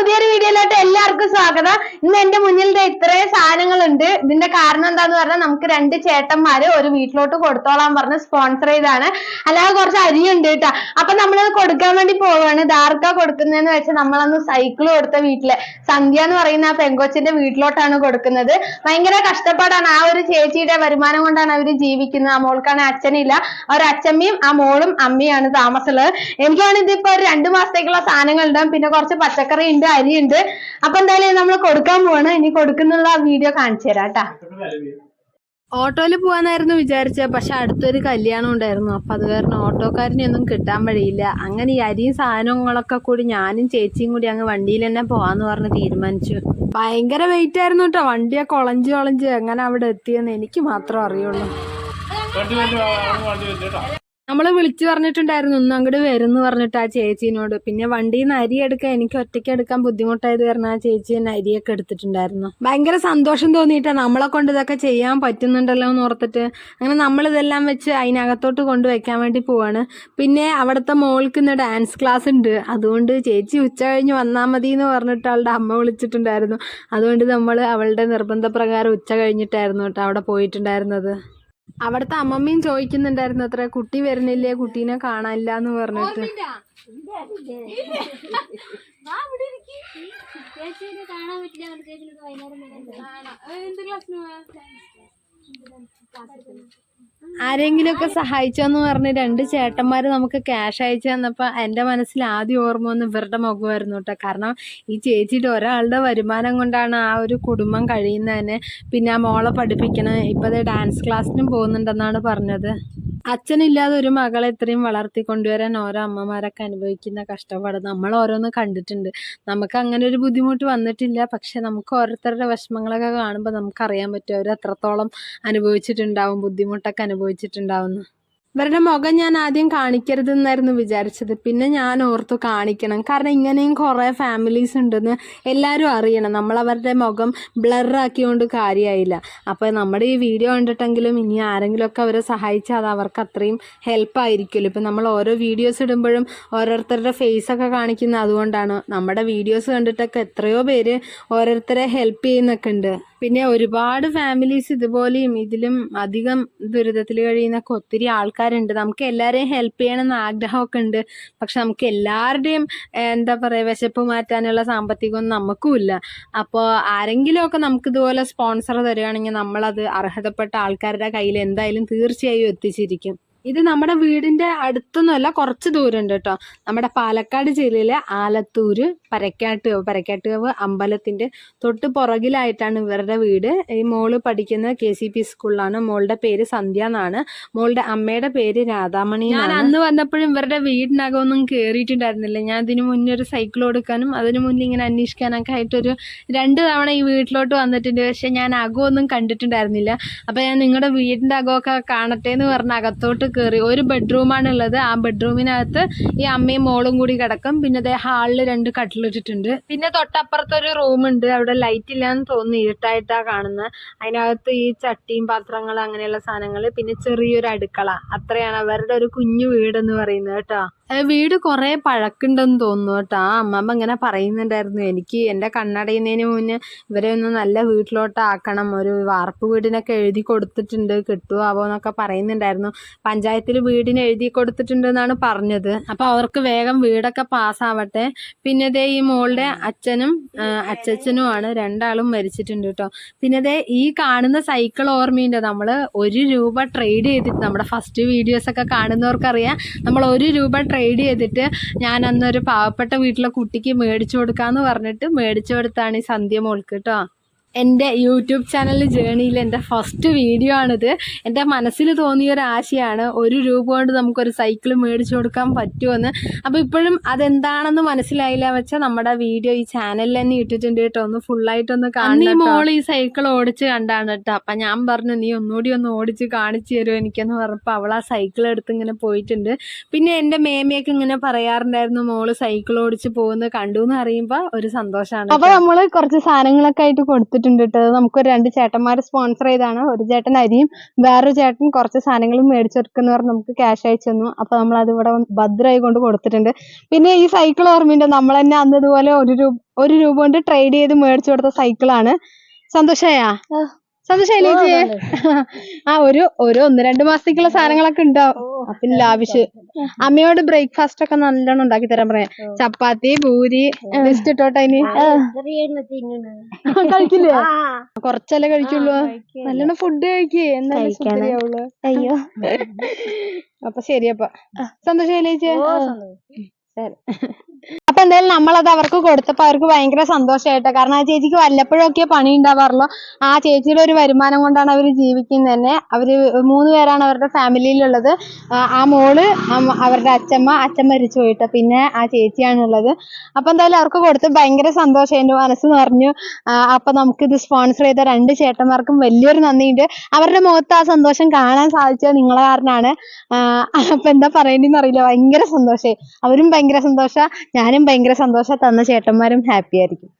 പുതിയൊരു വീഡിയോയിലോട്ട് എല്ലാവർക്കും സ്വാഗതം. ഇന്ന് എന്റെ മുന്നിൽ ഇത്രയും സാധനങ്ങളുണ്ട്. ഇതിന്റെ കാരണം എന്താന്ന് പറഞ്ഞാൽ നമുക്ക് രണ്ട് ചേട്ടന്മാര് ഒരു വീട്ടിലോട്ട് കൊടുത്തോളാൻ പറഞ്ഞ് സ്പോൺസർ ചെയ്താണ് അല്ലാതെ കുറച്ച് അരിയുണ്ട് കേട്ടോ. അപ്പൊ നമ്മളത് കൊടുക്കാൻ വേണ്ടി പോവാണ്. ഇതാർക്കാ കൊടുക്കുന്നതെന്ന് വെച്ചാൽ നമ്മളന്ന് സൈക്കിൾ കൊടുത്ത വീട്ടിലെ. സന്ധ്യ എന്ന് പറയുന്ന ആ പെങ്കൊച്ചിന്റെ വീട്ടിലോട്ടാണ് കൊടുക്കുന്നത്. ഭയങ്കര കഷ്ടപ്പാടാണ്. ആ ഒരു ചേച്ചിയുടെ വരുമാനം കൊണ്ടാണ് അവർ ജീവിക്കുന്നത്. ആ മോൾക്കാണ് അച്ഛനില്ല. ഒരു അച്ഛമ്മയും ആ മോളും അമ്മയാണ് താമസമുള്ളത് എനിക്കാണ് ഇതിപ്പോ ഒരു രണ്ടു മാസത്തേക്കുള്ള സാധനങ്ങൾ ഉണ്ടാവും. പിന്നെ കുറച്ച് പച്ചക്കറി ഉണ്ട്. അരി ഉണ്ട് അപ്പൊ എന്തായാലും നമ്മൾ കൊടുക്കാൻ പോവാണ്. ഇനി കൊടുക്കുന്നുള്ള വീഡിയോ കാണിച്ചു തരാം കേട്ടാ. ഓട്ടോയിൽ പോകാനായിരുന്നു വിചാരിച്ചത്. പക്ഷെ അടുത്തൊരു കല്യാണം ഉണ്ടായിരുന്നു. അപ്പം അത് കാരണം ഓട്ടോക്കാരനെ ഒന്നും കിട്ടാൻ വഴിയില്ല. അങ്ങനെ ഈ അരിയും സാധനങ്ങളൊക്കെ കൂടി ഞാനും ചേച്ചിയും കൂടി അങ്ങ് വണ്ടിയിൽ തന്നെ പോവാന്ന് പറഞ്ഞ് തീരുമാനിച്ചു. ഭയങ്കര വെയിറ്റ് ആയിരുന്നു കേട്ടോ. വണ്ടിയൊക്കെ ഒളഞ്ച് ഒളഞ്ച് എങ്ങനെ അവിടെ എത്തിയെന്ന് എനിക്ക് മാത്രം അറിയുള്ളൂ. നമ്മൾ വിളിച്ചു പറഞ്ഞിട്ടുണ്ടായിരുന്നു ഒന്ന് അങ്ങോട്ട് വരുന്നു പറഞ്ഞിട്ട് ആ ചേച്ചീനോട്. പിന്നെ വണ്ടിയിൽ നിന്ന് അരി എടുക്കാൻ എനിക്ക് ഒറ്റയ്ക്ക് എടുക്കാൻ ബുദ്ധിമുട്ടായത് കാരണം ആ ചേച്ചി തന്നെ അരിയൊക്കെ എടുത്തിട്ടുണ്ടായിരുന്നു. ഭയങ്കര സന്തോഷം തോന്നിയിട്ട് നമ്മളെ കൊണ്ട് ഇതൊക്കെ ചെയ്യാൻ പറ്റുന്നുണ്ടല്ലോ എന്ന് ഓർത്തിട്ട്. അങ്ങനെ നമ്മൾ ഇതെല്ലാം വെച്ച് അതിനകത്തോട്ട് കൊണ്ടുവയ്ക്കാൻ വേണ്ടി പോവാണ്. പിന്നെ അവിടുത്തെ മോൾക്ക് ഇന്ന് ഡാൻസ് ക്ലാസ് ഉണ്ട്. അതുകൊണ്ട് ചേച്ചി ഉച്ച കഴിഞ്ഞ് വന്നാൽ മതി എന്ന് പറഞ്ഞിട്ട് അവളുടെ അമ്മ വിളിച്ചിട്ടുണ്ടായിരുന്നു. അതുകൊണ്ട് നമ്മൾ അവളുടെ നിർബന്ധപ്രകാരം ഉച്ച കഴിഞ്ഞിട്ടായിരുന്നു കേട്ടോ അവിടെ പോയിട്ടുണ്ടായിരുന്നത്. അവിടുത്തെ അമ്മമ്മയും ചോദിക്കുന്നുണ്ടായിരുന്നു അത്ര കുട്ടി വരുന്നില്ലേ കുട്ടീനെ കാണാനില്ല എന്ന് പറഞ്ഞിട്ട് കാണാൻ പറ്റില്ല അവർക്ക് ചേച്ചിനൊക്കെ വൈകുന്നേരം ആരെങ്കിലുമൊക്കെ സഹായിച്ചോന്ന് പറഞ്ഞ് രണ്ട് ചേട്ടന്മാര് നമുക്ക് ക്യാഷ് അയച്ചു തന്നപ്പോൾ എന്റെ മനസ്സിൽ ആദ്യം ഓർമ്മ ഒന്ന് ഇവരുടെ മുഖമായിരുന്നു കേട്ടോ കാരണം ഈ ചേച്ചിയുടെ ഒരാളുടെ വരുമാനം കൊണ്ടാണ് ആ ഒരു കുടുംബം കഴിയുന്നതന്നെ പിന്നെ ആ മോളെ പഠിപ്പിക്കണം ഇപ്പോൾ ഡാൻസ് ക്ലാസ്സിനും പോകുന്നുണ്ടെന്നാണ് പറഞ്ഞത്. അച്ഛനില്ലാതെ ഒരു മകളെ ഇത്രയും വളർത്തി കൊണ്ടുവരാൻ ഓരോ അമ്മമാരൊക്കെ അനുഭവിക്കുന്ന കഷ്ടപ്പാട് നമ്മൾ ഓരോന്ന് കണ്ടിട്ടുണ്ട്. നമുക്ക് അങ്ങനെ ഒരു ബുദ്ധിമുട്ട് വന്നിട്ടില്ല. പക്ഷെ നമുക്ക് ഓരോരുത്തരുടെ വിഷമങ്ങളൊക്കെ കാണുമ്പോൾ നമുക്കറിയാൻ പറ്റും അവർ എത്രത്തോളം അനുഭവിച്ചിട്ടുണ്ടാവും ബുദ്ധിമുട്ടൊക്കെ അനുഭവിച്ചിട്ടുണ്ടാവുന്നു. ഇവരുടെ മുഖം ഞാൻ ആദ്യം കാണിക്കരുതെന്നായിരുന്നു വിചാരിച്ചത്. പിന്നെ ഞാൻ ഓർത്തു കാണിക്കണം. കാരണം ഇങ്ങനെയും കുറേ ഫാമിലീസ് ഉണ്ടെന്ന് എല്ലാവരും അറിയണം. നമ്മൾ അവരുടെ മുഖം ബ്ലറാക്കിയോണ്ട് കാര്യമായില്ല അപ്പോൾ നമ്മുടെ ഈ വീഡിയോ കണ്ടിട്ടെങ്കിലും ഇനി ആരെങ്കിലുമൊക്കെ അവരെ സഹായിച്ചാൽ അത് അവർക്ക് അത്രയും ഹെൽപ്പ് ആയിരിക്കുമല്ലോ. ഇപ്പം നമ്മൾ ഓരോ വീഡിയോസ് ഇടുമ്പോഴും ഓരോരുത്തരുടെ ഫേസ് ഒക്കെ കാണിക്കുന്നത് അതുകൊണ്ടാണ്. നമ്മുടെ വീഡിയോസ് കണ്ടിട്ടൊക്കെ എത്രയോ പേര് ഓരോരുത്തരെ ഹെൽപ്പ് ചെയ്യുന്നൊക്കെ ഉണ്ട്. പിന്നെ ഒരുപാട് ഫാമിലീസ് ഇതുപോലെയും ഇതിലും അധികം ദുരിതത്തിൽ കഴിയുന്നൊക്കെ ഒത്തിരി ആൾക്കാരുണ്ട്. നമുക്ക് എല്ലാവരെയും ഹെൽപ്പ് ചെയ്യണമെന്ന് ആഗ്രഹമൊക്കെ ഉണ്ട് പക്ഷെ നമുക്ക് എല്ലാവരുടെയും എന്താ പറയുക വിശപ്പ് മാറ്റാനുള്ള സാമ്പത്തികമൊന്നും നമുക്കും ഇല്ല അപ്പോൾ ആരെങ്കിലുമൊക്കെ നമുക്ക് ഇതുപോലെ സ്പോൺസർ തരികയാണെങ്കിൽ നമ്മളത് അർഹതപ്പെട്ട ആൾക്കാരുടെ കയ്യിൽ എന്തായാലും തീർച്ചയായും എത്തിച്ചിരിക്കും. ഇത് നമ്മുടെ വീടിന്റെ അടുത്തൊന്നുമല്ല കുറച്ച് ദൂരമുണ്ട് കേട്ടോ. നമ്മുടെ പാലക്കാട് ജില്ലയിലെ ആലത്തൂര് പരക്കാട്ട് പരക്കാട്ടുകാവ് അമ്പലത്തിന്റെ തൊട്ട് പുറകിലായിട്ടാണ് ഇവരുടെ വീട്. ഈ മോൾ പഠിക്കുന്ന കെ സി പി സ്കൂളിലാണ്. മോളുടെ പേര് സന്ധ്യ എന്നാണ്. മോളുടെ അമ്മയുടെ പേര് രാധാമണി ഞാൻ അന്ന് വന്നപ്പോഴും ഇവരുടെ വീടിനകമൊന്നും കയറിയിട്ടുണ്ടായിരുന്നില്ല ഞാൻ ഇതിനു മുന്നേ ഒരു സൈക്കിൾ കൊടുക്കാനും അതിനു മുന്നേ ഇങ്ങനെ അന്വേഷിക്കാനൊക്കെ ആയിട്ടൊരു രണ്ട് തവണ ഈ വീട്ടിലോട്ട് വന്നിട്ടുണ്ട്. പക്ഷെ ഞാൻ അകമൊന്നും കണ്ടിട്ടുണ്ടായിരുന്നില്ല. അപ്പോൾ ഞാൻ നിങ്ങളുടെ വീടിന്റെ അകമൊക്കെ കാണട്ടെ എന്ന് പറഞ്ഞ അകത്തോട്ട് കയറി ഒരു ബെഡ്റൂമാണുള്ളത്. ആ ബെഡ്റൂമിനകത്ത് ഈ അമ്മയും മോളും കൂടി കിടക്കും. പിന്നെ അതേ ഹാളിൽ രണ്ട് കട്ടിലിട്ടിട്ടുണ്ട് പിന്നെ തൊട്ടപ്പുറത്ത് ഒരു റൂമുണ്ട്. അവിടെ ലൈറ്റ് ഇല്ലാന്ന് തോന്നുന്നു. ഇരുട്ടായിട്ടാ കാണുന്നത് അതിനകത്ത് ഈ ചട്ടിയും പാത്രങ്ങളും അങ്ങനെയുള്ള സാധനങ്ങൾ പിന്നെ ചെറിയൊരു അടുക്കള. അത്രയാണ്. അവരുടെ ഒരു കുഞ്ഞു വീടെന്ന് പറയുന്നത് കേട്ടോ. വീട് കുറേ പഴക്കുണ്ടെന്ന് തോന്നുന്നു കേട്ടോ. ആ അമ്മമ്മ ഇങ്ങനെ പറയുന്നുണ്ടായിരുന്നു. എനിക്ക് എന്റെ കണ്ണടയുന്നതിന് മുന്നേ ഇവരെ ഒന്ന് നല്ല വീട്ടിലോട്ട് ആക്കണം ഒരു വാർപ്പ് വീടിനൊക്കെ എഴുതി കൊടുത്തിട്ടുണ്ട്. കിട്ടുമോ ആവോ എന്നൊക്കെ പറയുന്നുണ്ടായിരുന്നു. പഞ്ചായത്തിൽ വീടിന് എഴുതി കൊടുത്തിട്ടുണ്ട് എന്നാണ് പറഞ്ഞത്. അപ്പോൾ അവർക്ക് വേഗം വീടൊക്കെ പാസ്സാവട്ടെ. പിന്നെ ദേ ഈ മോളുടെ അച്ഛനും ആ, അച്ചച്ചനുമാണ് രണ്ടാളും മരിച്ചിട്ടുണ്ട് കേട്ടോ. പിന്നെ ദേ ഈ കാണുന്ന സൈക്കിൾ ഓർമ്മയുണ്ട്? നമ്മൾ ഒരു രൂപ ട്രേഡ് ചെയ്തിട്ട് നമ്മുടെ ഫസ്റ്റ് വീഡിയോസ് ഒക്കെ കാണുന്നവർക്കറിയാം. നമ്മൾ ഒരു രൂപ ട്രേഡ് ചെയ്തിട്ട് ഞാൻ അന്നൊരു പാവപ്പെട്ട വീട്ടിലെ കുട്ടിക്ക് മേടിച്ചു കൊടുക്കാന്ന് പറഞ്ഞിട്ട് മേടിച്ചു കൊടുത്താണ് ഈ സന്ധ്യ മോൾക്ക് കേട്ടോ. എന്റെ യൂട്യൂബ് ചാനൽ ജേണിയിൽ എന്റെ ഫസ്റ്റ് വീഡിയോ ആണിത്. എന്റെ മനസ്സിൽ തോന്നിയ ഒരു ആശയാണ് ഒരു രൂപ കൊണ്ട് നമുക്കൊരു സൈക്കിൾ മേടിച്ചു കൊടുക്കാൻ പറ്റുമെന്ന് അപ്പോൾ ഇപ്പോഴും അതെന്താണെന്ന് മനസ്സിലായില്ല വെച്ചാൽ നമ്മുടെ വീഡിയോ ഈ ചാനലിൽ തന്നെ ഇട്ടിട്ടുണ്ട് കേട്ടോ. ഒന്ന് ഫുള്ളായിട്ടൊന്ന് കാണി മോൾ ഈ സൈക്കിൾ ഓടിച്ച് കണ്ടാണ് കേട്ടോ. അപ്പം ഞാൻ പറഞ്ഞു നീ ഒന്നുകൂടി ഒന്ന് ഓടിച്ച് കാണിച്ചു തരുമോ എനിക്കെന്ന് പറഞ്ഞപ്പോൾ അവൾ ആ സൈക്കിൾ എടുത്ത് ഇങ്ങനെ പോയിട്ടുണ്ട്. പിന്നെ എന്റെ മേമയൊക്കെ ഇങ്ങനെ പറയാറുണ്ടായിരുന്നു മോൾ സൈക്കിൾ ഓടിച്ച് പോകുന്നത് കണ്ടു എന്ന് അറിയുമ്പോൾ ഒരു സന്തോഷമാണ് അപ്പോൾ നമ്മൾ കുറച്ച് സാധനങ്ങളൊക്കെ ആയിട്ട് കൊടുത്തിട്ടുണ്ട്. കൊടുത്തിട്ടുണ്ട് കേട്ടോ. നമുക്കൊരു നമുക്ക് രണ്ട് ചേട്ടന്മാർ സ്പോൺസർ ചെയ്താണ് ഒരു ചേട്ടൻ അരിയും വേറൊരു ചേട്ടൻ കുറച്ച് സാധനങ്ങളും മേടിച്ചെടുക്കുന്ന പറഞ്ഞ് നമുക്ക് ക്യാഷ് അയച്ചു തന്നു. അപ്പൊ നമ്മൾ അത് ഇവിടെ ഭദ്രമായി കൊണ്ട് കൊടുത്തിട്ടുണ്ട്. പിന്നെ ഈ സൈക്കിൾ ഓർമ്മയുണ്ട്? നമ്മൾ തന്നെ അന്ന് ഇതുപോലെ ഒരു രൂപ ഒരു രൂപ കൊണ്ട് ട്രേഡ് ചെയ്ത് മേടിച്ചു കൊടുത്ത സൈക്കിളാണ് സന്തോഷായാ? സന്തോഷായില്ലേ ആ ഒരു ഒരു ഒന്ന് രണ്ട് മാസത്തേക്കുള്ള സാധനങ്ങളൊക്കെ ഉണ്ടാവും പിന്നെ ലാവിഷ് അമ്മയോട് ബ്രേക്ക്ഫാസ്റ്റ് ഒക്കെ നല്ലോണം ഉണ്ടാക്കി തരാൻ പറയാം. ചപ്പാത്തി പൂരി ലിസ്റ്റ് ഇട്ടോട്ടെ ഇനി? കഴിക്കില്ലേ? കുറച്ചല്ലേ കഴിക്കുള്ളൂ നല്ലോണം ഫുഡ് കഴിക്കേ. എന്നാലും സുന്ദരിയാവുള്ളൂ അയ്യോ. അപ്പൊ ശരിയപ്പ സന്തോഷായില്ലേ ശരി. അപ്പൊ എന്തായാലും നമ്മളത് അവർക്ക് കൊടുത്തപ്പോൾ അവർക്ക് ഭയങ്കര സന്തോഷമായിട്ടോ കാരണം ആ ചേച്ചിക്ക് വല്ലപ്പോഴൊക്കെ പണി ഉണ്ടാവാറുള്ളൂ ആ ചേച്ചിയുടെ ഒരു വരുമാനം കൊണ്ടാണ് അവർ ജീവിക്കുന്നത് തന്നെ. അവർ മൂന്ന് പേരാണ് അവരുടെ ഫാമിലിയിലുള്ളത്. ആ മോൾ അവരുടെ അച്ഛമ്മ അച്ഛൻ മരിച്ചു പോയിട്ട് പിന്നെ ആ ചേച്ചിയാണുള്ളത്. അപ്പൊ എന്തായാലും അവർക്ക് കൊടുത്ത് ഭയങ്കര സന്തോഷം. എന്റെ മനസ്സ് നിറഞ്ഞു. അപ്പം അപ്പൊ നമുക്ക് ഇത് സ്പോൺസർ ചെയ്ത രണ്ട് ചേട്ടന്മാർക്കും വലിയൊരു നന്ദിയുണ്ട്. അവരുടെ മുഖത്ത് ആ സന്തോഷം കാണാൻ സാധിച്ചത് നിങ്ങളെ കാരണമാണ് അപ്പൊ എന്താ പറയേണ്ടെന്ന് അറിയില്ല. ഭയങ്കര സന്തോഷമായി അവരും ഭയങ്കര സന്തോഷ. ഞാനും ഭയങ്കര സന്തോഷം തന്ന ചേട്ടന്മാരും ഹാപ്പി ആയിരിക്കും.